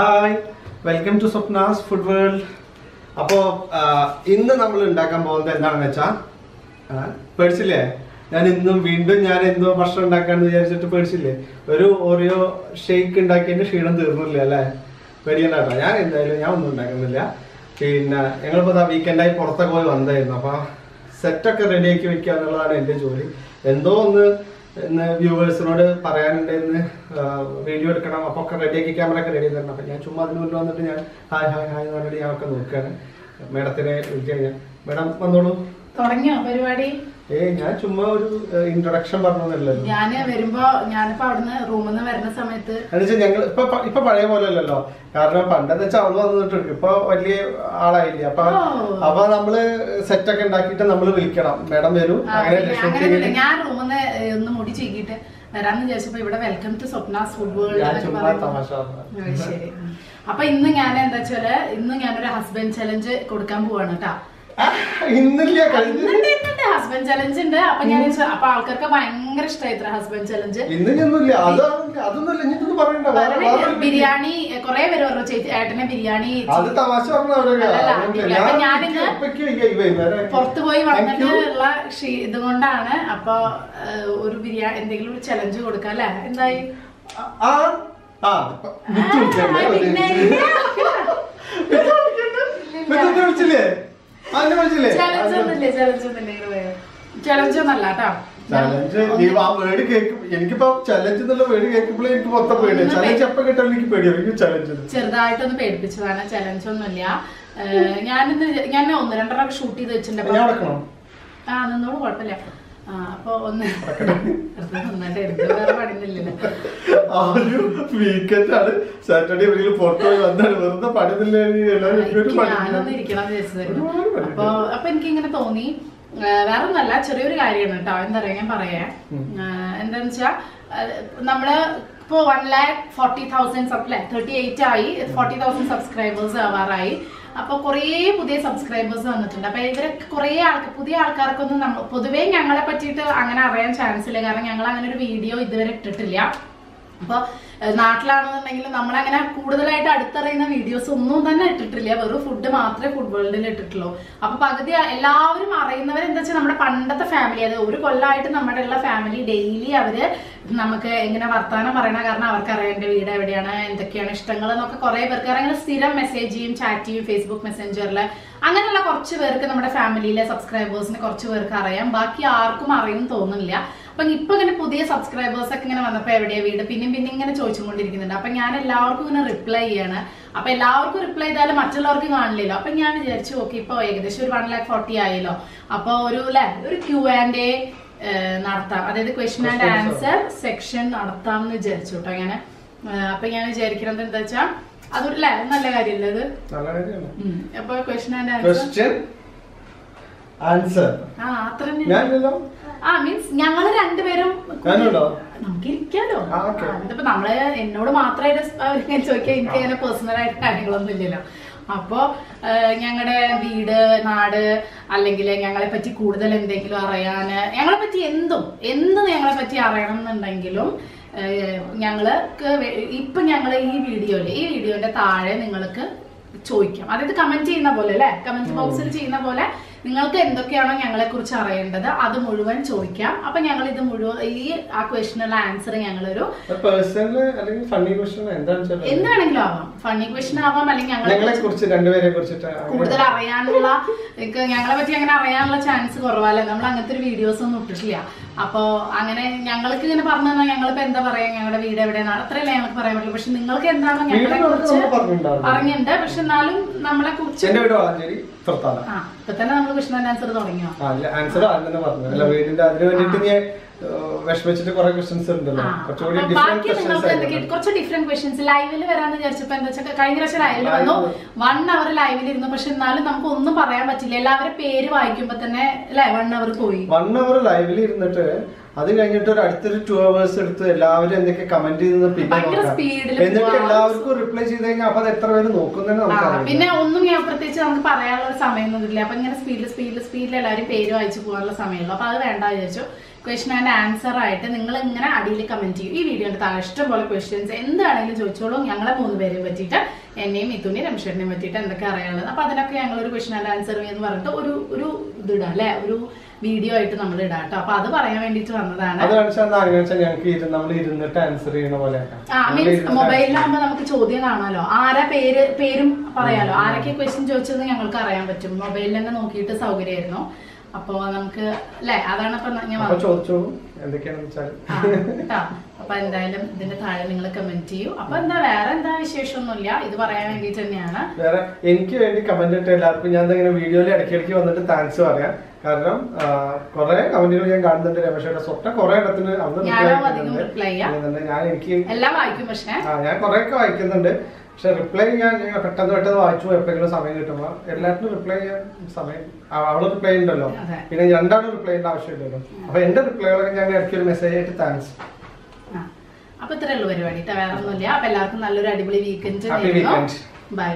Hi welcome to Swapna's food world അപ്പോൾ ഇന്ന് നമ്മൾ ഉണ്ടാക്കാൻ പോകുന്നത് എന്താണെന്ന് വെച്ചാ ആ, പേടിച്ചില്ലേ? ഞാൻ ഇന്നും വീണ്ടും ഞാൻ എന്തോ ഭക്ഷണം ഉണ്ടാക്കാന്ന് വിചാരിച്ചിട്ട് പേടിച്ചില്ലേ? ഒരു ഓറിയോ ഷേക്ക് ഉണ്ടാക്കിയതിന്റെ ക്ഷീണം തീർന്നില്ല അല്ലേ? പേടിയണ്ട കേട്ടോ. ഞാൻ എന്തായാലും ഞാൻ ഒന്നും ഉണ്ടാക്കുന്നില്ല. പിന്നെ ഞങ്ങളിപ്പോ വീക്കെൻഡായി പുറത്തൊക്കെ പോയി വന്നായിരുന്നു അപ്പോൾ സെറ്റൊക്കെ റെഡിയാക്കി വെക്കുക എന്നുള്ളതാണ് എന്റെ ജോലി. എന്തോ ഒന്ന് ഇന്ന് വ്യൂവേഴ്സിനോട് പറയാനുണ്ട് ഇന്ന് വീഡിയോ എടുക്കണം അപ്പൊ ഒക്കെ റെഡിയാക്കി ക്യാമറ ഒക്കെ റെഡി തരണം അപ്പൊ ഞാൻ ചുമ്മാ അതിന് മുന്നിൽ വന്നിട്ട് ഞാൻ ഹായ് ഹായ് ഹായ് എന്ന് പറഞ്ഞിട്ട് ഞാൻ ഒക്കെ നോക്കുകയാണ് മേഡത്തിനെ വിളിച്ചു കഴിഞ്ഞാൽ മേഡം വന്നോളൂ. തുടങ്ങിയോ പരിപാടി? ഏ ഞാൻ ചുമ്മാ ഒരു ഇൻട്രൊഡക്ഷൻ പറഞ്ഞല്ലോ ഞാൻ വരുമ്പോ ഞാനിപ്പോ അവിടുന്ന് റൂമിൽ നിന്ന് വരുന്ന സമയത്ത് എന്നുവെച്ചാൽ ഞങ്ങൾ ഇപ്പൊ ഇപ്പൊ പഴയ പോലെ അല്ലല്ലോ. കാരണം പണ്ടെന്ന് വെച്ചാൽ അവൾ വന്നിട്ടുണ്ട്. ഇപ്പൊ വലിയ ആളായില്ലേ. അപ്പൊ. അപ്പൊ നമ്മൾ സെറ്റ് ഒക്കെ ഉണ്ടാക്കിയിട്ട് നമ്മൾ വിളിക്കണം. മേഡം വരും. അങ്ങനെ. ഞാൻ റൂമിൽ നിന്ന് ഒന്ന് മുടി ചെയ്തിട്ട് വരാന്ന് വിചാരിച്ചപ്പോ ഇവിടെ welcome to Swapna food world ശരി. അപ്പൊ ഇന്ന് ഞാൻ എന്താ വെച്ചാൽ ഇന്ന് ഞാനൊരു ഹസ്ബൻഡ് ചലഞ്ച് കൊടുക്കാൻ പോവാണ് കേട്ടാ ഇന്നില്ല കഴിഞ്ഞ ചലഞ്ച് ഉണ്ട്. അപ്പൊ ഞാൻ അപ്പൊ ആൾക്കാർക്ക് ഭയങ്കര ഇഷ്ടമായിത്ര ഹസ്ബൻഡ് ചലഞ്ച് ബിരിയാണി കൊറേ പേര് പറഞ്ഞു ചേച്ചി ഏട്ടനെ ബിരിയാണി ഞാനിന്ന് പുറത്തു പോയി വന്നിട്ടുള്ള ക്ഷീ- ഇതുകൊണ്ടാണ് അപ്പൊ ഒരു ബിരിയാണി എന്തെങ്കിലും ഒരു ചലഞ്ച് കൊടുക്കാം അല്ലെ? എന്തായി? വിളിച്ചല്ലേ? അതിനെ വിളിച്ചില്ലേ? ചലഞ്ച് ഒന്നുമില്ലേ? ചലഞ്ച് ഒന്നുമില്ലേ ചലഞ്ച് ഒന്നല്ല കേട്ടോ. ചലഞ്ച് നീ ആ വേർഡ് കേൾക്കും എനിക്കിപ്പോ ചലഞ്ച് എന്നുള്ള വേർഡ് കേൾക്കുമ്പോഴേ എനിക്ക് മൊത്തം പേടി ചലഞ്ച് എപ്പോ കിട്ടാൻ എനിക്ക് പേടിയാണ് എനിക്ക് ചലഞ്ച് ചെറുതായിട്ടൊന്ന് പേടിപ്പിച്ചതാണ്. ചലഞ്ച് ഒന്നുമില്ല. ഞാനിന്ന് ഞാൻ ഒന്ന് രണ്ടെണ്ണം ഷൂട്ട് ചെയ്ത് വെച്ചിട്ടുണ്ട്. ആ നിന്നോട് കുഴപ്പമില്ല. ആ അപ്പൊ ഒന്ന് നന്നായിട്ട് എടുത്തു വേറെ പണിയൊന്നുമില്ലല്ലോ ആ ഒരു വീക്കെൻഡ് ആണ്. സാറ്റർഡേ എവിടെയെങ്കിലും പുറത്തു പോയി വന്നാണ്. വെറുതെ പണിതില്ല. അപ്പൊ എനിക്ക് ഇങ്ങനെ തോന്നി. വേറെ ഒന്നല്ല ചെറിയൊരു കാര്യമാണ് കേട്ടോ. എന്താ പറയാ ഞാൻ പറയാ. എന്താന്ന് വെച്ചാ നമ്മൾ ഇപ്പോ വൺ ലാക്ക് ഫോർട്ടി തൗസൻഡ് അല്ലെ തേർട്ടി എയ്റ്റ് ആയി ഫോർട്ടി തൗസൻഡ് സബ്സ്ക്രൈബേഴ്സ് ആവാറായി. അപ്പൊ കുറേ പുതിയ സബ്സ്ക്രൈബേഴ്സ് വന്നിട്ടുണ്ട്. അപ്പൊ ഇവരൊക്കെ കുറേ ആൾക്കാർ പുതിയ ആൾക്കാർക്കൊന്നും പൊതുവേ ഞങ്ങളെ പറ്റിയിട്ട് അങ്ങനെ അറിയാൻ ചാൻസ് ഇല്ല. കാരണം ഞങ്ങൾ അങ്ങനെ ഒരു വീഡിയോ ഇതുവരെ ഇട്ടിട്ടില്ല. അപ്പൊ ഏഹ്, നാട്ടിലാണെന്നുണ്ടെങ്കിൽ നമ്മളങ്ങനെ കൂടുതലായിട്ട് അടുത്തറിയുന്ന വീഡിയോസ് ഒന്നും തന്നെ ഇട്ടിട്ടില്ല. വെറും ഫുഡ് മാത്രമേ ഫുഡ് വേൾഡിൽ ഇട്ടിട്ടുള്ളൂ. അപ്പൊ പകുതി എല്ലാവരും അറിയുന്നവർ എന്താ വെച്ചാൽ നമ്മുടെ പണ്ടത്തെ ഫാമിലി അത് ഒരു കൊല്ലമായിട്ട് നമ്മുടെ ഉള്ള ഫാമിലി ഡെയിലി അവർ നമുക്ക് എങ്ങനെ വർത്തമാനം പറയണ കാരണം അവർക്ക് അറിയാം വീട് എവിടെയാണ് എന്തൊക്കെയാണ് ഇഷ്ടങ്ങൾ എന്നൊക്കെ കുറെ പേർക്ക് അറിയാൻ സ്ഥിരം മെസ്സേജ് ചെയ്യും ചാറ്റ് ചെയ്യും ഫേസ്ബുക്ക് മെസ്സഞ്ചറിൽ അങ്ങനെയുള്ള കുറച്ച് പേർക്ക് നമ്മുടെ ഫാമിലിയിലെ സബ്സ്ക്രൈബേഴ്സിന് കുറച്ച് പേർക്ക് അറിയാം. ബാക്കി ആർക്കും അറിയും തോന്നുന്നില്ല. അപ്പൊ ഇപ്പൊ ഇങ്ങനെ പുതിയ സബ്സ്ക്രൈബേഴ്സ് ഒക്കെ ഇങ്ങനെ വന്നപ്പോ എവിടെയാ വീട്? പിന്നെയും പിന്നെ ഇങ്ങനെ ചോദിച്ചുകൊണ്ടിരിക്കുന്നുണ്ട്. അപ്പൊ ഞാൻ എല്ലാവർക്കും ഇങ്ങനെ റിപ്ലൈ ചെയ്യാണ്. അപ്പൊ എല്ലാവർക്കും റിപ്ലൈ ചെയ്താലും മറ്റുള്ളവർക്ക് കാണില്ലല്ലോ. അപ്പൊ ഞാൻ വിചാരിച്ചു ഓക്കെ ഇപ്പൊ ഏകദേശം ഒരു വൺ ലാക്ക് ഫോർട്ടി ആയല്ലോ. അപ്പൊ ഒരു അല്ലെ ഒരു ക്യൂ ആൻഡ് എ നടത്താം. അതായത് ക്വസ്റ്റ്യൻ ആൻഡ്. ആൻസർ സെക്ഷൻ നടത്താം എന്ന് വിചാരിച്ചു കേട്ടോ അങ്ങനെ അപ്പൊ ഞാൻ വിചാരിക്കുന്നത് എന്താ വെച്ചാ അതൊരു നല്ല കാര്യമല്ലേ അത്? നല്ല കാര്യമാണ്. അപ്പൊ ക്വസ്റ്റ്യൻ ആൻഡ് ആൻസർ ആൻസർ ആ അത്ര ഞാനില്ലല്ലോ? ആ മീൻസ് ഞങ്ങൾ രണ്ടുപേരും നമുക്ക് ഇരിക്കാലോ. അതിപ്പോ നമ്മൾ എന്നോട് മാത്രമായിട്ട് അവരിങ്ങനെ ചോദിക്കാൻ എനിക്ക് അങ്ങനെ പേഴ്സണൽ ആയിട്ട് കാര്യങ്ങളൊന്നും ഇല്ലല്ലോ. അപ്പോ ഞങ്ങളുടെ വീട് നാട് അല്ലെങ്കിൽ ഞങ്ങളെ പറ്റി കൂടുതൽ എന്തെങ്കിലും അറിയാന് ഞങ്ങളെ പറ്റി എന്തും എന്ത് ഞങ്ങളെ പറ്റി അറിയണം എന്നുണ്ടെങ്കിലും ഞങ്ങൾക്ക് ഇപ്പൊ ഞങ്ങൾ ഈ വീഡിയോയിൽ ഈ വീഡിയോന്റെ താഴെ നിങ്ങൾക്ക് ചോദിക്കാം. അതായത് കമന്റ് ചെയ്യുന്ന പോലെ അല്ലെ? കമന്റ് ബോക്സിൽ ചെയ്യുന്ന പോലെ നിങ്ങൾക്ക് എന്തൊക്കെയാണോ ഞങ്ങളെ കുറിച്ച് അറിയേണ്ടത് അത് മുഴുവൻ ചോദിക്കാം. അപ്പൊ ഞങ്ങൾ ഇത് മുഴുവൻ ഈ ആ ക്വസ്റ്റിനുള്ള ആൻസർ ഞങ്ങളൊരു എന്താണെങ്കിലും ആവാം. ഫണ്ണി ക്വസ്റ്റൻ ആവാം അല്ലെങ്കിൽ ഞങ്ങളെ ഞങ്ങളെ കുറിച്ച് കുറിച്ച് രണ്ടുപേരെ കുറിച്ചിട്ട് കൂടുതൽ അറിയാനുള്ള ഞങ്ങളെ പറ്റി അങ്ങനെ അറിയാനുള്ള ചാൻസ് കുറവല്ലേ? നമ്മൾ അങ്ങനത്തെ ഒരു വീഡിയോസ് ഒന്നും ഇട്ടിട്ടില്ല. അപ്പോ അങ്ങനെ ഞങ്ങൾക്ക് ഇങ്ങനെ പറഞ്ഞു തന്നാൽ ഞങ്ങളിപ്പോ എന്താ പറയാ? ഞങ്ങളുടെ വീട് എവിടെയാണ്? അത്രയല്ലേ ഞങ്ങൾക്ക് പറയാൻ പറ്റുള്ളൂ. പക്ഷെ നിങ്ങൾക്ക് എന്താണോ ഞങ്ങളെ കുറിച്ച്. പറഞ്ഞിട്ടുണ്ട്. പക്ഷെ എന്നാലും നമ്മളെ കുറിച്ച് എന്റെ വീട് വളാഞ്ചേരി ആ ഇപ്പൊ തന്നെ നമ്മൾ കൃഷ്ണൻ ആൻസർ തുടങ്ങിയോ? ആൻസർ തന്നെ പറഞ്ഞു. അല്ല വീടിന്റെ അതിന് വേണ്ടിട്ട് വിഷമിച്ചിട്ട് കുറെ ക്വസ്റ്റ്യൻസ് ഉണ്ടല്ലോ. കുറച്ചുകൂടി ഡിഫറെന്റ് ക്വസ്റ്റ്യൻസ് കുറച്ച് ഡിഫറെന്റ് ക്വസ്റ്റ്യൻസ് ലൈവിൽ വരാന്ന് വിചാരിച്ചപ്പോ എന്താ വെച്ചാൽ കഴിഞ്ഞ പ്രാവശ്യം ലൈവിൽ വന്നു. വൺ അവർ ലൈവിൽ ഇരുന്നു. പക്ഷെ എന്നാലും നമുക്ക് ഒന്നും പറയാൻ പറ്റില്ല. എല്ലാവരും പേര് വായിക്കുമ്പോ തന്നെ അല്ലെ? വൺ അവർ പോയി. വൺ അവർ ലൈവിൽ ഇരുന്നിട്ട് അത് കഴിഞ്ഞിട്ട് ഒരു അടുത്തൊരു ടു അവേഴ്സ് എടുത്ത് എല്ലാവരും എന്തൊക്കെ കമന്റ് ചെയ്ത് പിന്നെ എന്നിട്ട് എല്ലാവർക്കും റിപ്ലൈ ചെയ്ത് കഴിഞ്ഞാൽ അപ്പൊ അത് എത്ര പേര് നോക്കുന്നതെന്ന് നമുക്ക് പിന്നെ ഒന്നും ഞാൻ പ്രത്യേകിച്ച് നമുക്ക് പറയാനുള്ള സമയമൊന്നും ഇല്ല അപ്പൊ ഇങ്ങനെ സ്പീഡിൽ സ്പീഡിൽ സ്പീഡിൽ എല്ലാവരും പേര് വായിച്ചു പോകാനുള്ള സമയമുള്ളൂ അപ്പൊ അത് വേണ്ട വിചാരിച്ചു. ക്വസ്റ്റൻ ആൻഡ് ആൻസർ ആയിട്ട് നിങ്ങൾ ഇങ്ങനെ അടിയിൽ കമന്റ് ചെയ്യും. ഈ വീഡിയോയുടെ താഴെ ഇഷ്ടംപോലെ ക്വസ്റ്റ്യൻസ് എന്താണെങ്കിലും ചോദിച്ചോളൂ. ഞങ്ങളെ മൂന്ന് പേരെ പറ്റിയിട്ട് എന്നെയും മിഥുനെയും രമേശ്വരനെയും പറ്റിയിട്ട് എന്തൊക്കെ അറിയാനുള്ളത്. അപ്പൊ അതിനൊക്കെ ഞങ്ങൾ ഒരു ക്വസ്റ്റൻ ആൻഡ് ആൻസർ എന്ന് പറഞ്ഞിട്ട് ഒരു ഒരു ഇതിടാം അല്ലെ? ഒരു വീഡിയോ ആയിട്ട് നമ്മൾ ഇടാം കേട്ടോ. അപ്പൊ അത് പറയാൻ വേണ്ടിട്ട് വന്നതാണ്. മീൻസ് മൊബൈലിലാകുമ്പോ നമുക്ക് ചോദ്യം കാണാലോ ആരാ പേര് പേരും പറയാലോ. ആരൊക്കെ ക്വസ്റ്റ്യൻ ചോദിച്ചത് ഞങ്ങൾക്ക് അറിയാൻ പറ്റും. മൊബൈലിൽ തന്നെ നോക്കിയിട്ട് സൗകര്യമായിരുന്നു. അപ്പൊ നമുക്ക് അല്ലെ അതാണ് ഇപ്പൊ ഞാൻ അപ്പൊ എന്തൊക്കെയാണെന്ന് വെച്ചാൽ. അപ്പൊ എന്തായാലും ഇതിന്റെ താഴെ നിങ്ങൾ കമന്റ് ചെയ്യൂ. അപ്പൊ എന്താ വേറെ എന്താ വിശേഷമൊന്നുമില്ല. ഇത് പറയാൻ വേണ്ടിട്ട് തന്നെയാണ്. വേറെ എനിക്ക് വേണ്ടി കമന്റ് ഇട്ട എല്ലാവർക്കും ഞാൻ ഇങ്ങനെ വീഡിയോയിൽ ഇടയ്ക്കിടയ്ക്ക് വന്നിട്ട് താങ്ക്സ് പറയാം. കാരണം കുറെ കമന്റുകൾ ഞാൻ കാണുന്നുണ്ട് രമേശയുടെ സ്വപ്ന കുറെ ഇടത്തിന് അന്ന്. ഞാൻ എനിക്ക് എല്ലാം വായിക്കും പക്ഷേ. ഞാൻ ഞാൻ ഒക്കെ വായിക്കുന്നുണ്ട്. പക്ഷെ റിപ്ലൈ ഞാൻ ഇങ്ങനെ പെട്ടെന്ന് പെട്ടെന്ന് വായിച്ചു എപ്പോഴെങ്കിലും സമയം കിട്ടുമ്പോൾ എല്ലാത്തിനും റിപ്ലൈ ചെയ്യാൻ സമയം അവൾ അവൾ റിപ്ലൈ ഉണ്ടല്ലോ. പിന്നെ രണ്ടാളും റിപ്ലൈ ചെയ്യേണ്ട ആവശ്യമില്ലല്ലോ. അപ്പൊ എന്റെ റിപ്ലൈകളൊക്കെ ഞാൻ ഇടയ്ക്ക് ഒരു മെസ്സേജ് ആയിട്ട് താങ്ക്സ്. അപ്പൊ ഇത്രേ ഉള്ളൂ പരിപാടി. വേറെ ഒന്നുമില്ല അപ്പൊ എല്ലാവർക്കും നല്ലൊരു അടിപൊളി വീക്കെൻഡ് ബൈ